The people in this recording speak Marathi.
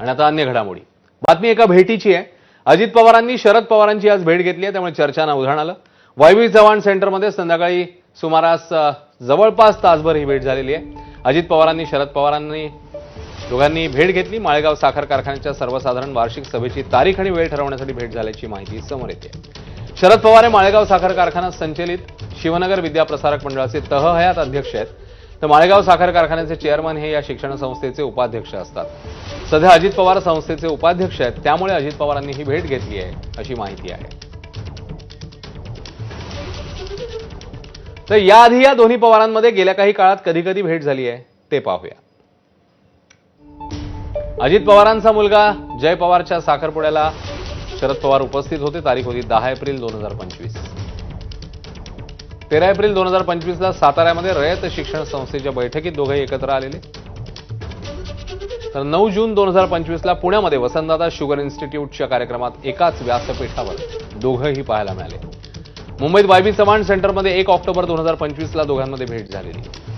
आणि आता अन्य घडामोडी. बातमी एका भेटीची आहे. अजित पवारांनी शरद पवारांची आज भेट घेतली आहे त्यामुळे चर्चांना उधाण आलं. वायवी चव्हाण सेंटरमध्ये संध्याकाळी सुमारास जवळपास तासभर ही भेट झालेली आहे. अजित पवारांनी शरद पवारांनी दोघांनी भेट घेतली. माळेगाव साखर कारखान्याच्या सर्वसाधारण वार्षिक सभेची तारीख आणि वेळ ठरवण्यासाठी भेट झाल्याची माहिती समोर येते. शरद पवार हे माळेगाव साखर कारखाना संचलित शिवनगर विद्याप्रसारक मंडळाचे तह हयात अध्यक्ष आहेत. तर माळेगाव साखर कारखान्याचे चेअरमन हे या शिक्षण संस्थेचे उपाध्यक्ष असतात. सध्या अजित पवार संस्थेचे उपाध्यक्ष आहेत. त्यामुळे अजित पवारांनी ही भेट घेतली आहे अशी माहिती आहे. तर याआधी या दोन्ही पवारांमध्ये गेल्या काही काळात कधी कधी भेट झाली आहे ते पाहूया. अजित पवारांचा मुलगा जय पवारच्या साखरपुड्याला शरद पवार उपस्थित होते तारीख होती दहा एप्रिल दोन हजार पंचवीस. तेरा एप्रिल दोन हजार पंचवीसला साताऱ्यामध्ये रयत शिक्षण संस्थेच्या बैठकीत दोघे एकत्र आलेले. तर नऊ जून दोन हजार पंचवीसला पुण्यामध्ये वसंतदादा शुगर इन्स्टिट्यूटच्या कार्यक्रमात एकाच व्यासपीठावर दोघंही पाहायला मिळाले. मुंबईत वायबी चव्हाण सेंटरमध्ये एक ऑक्टोबर दोन हजार पंचवीसला दोघांमध्ये भेट झालेली.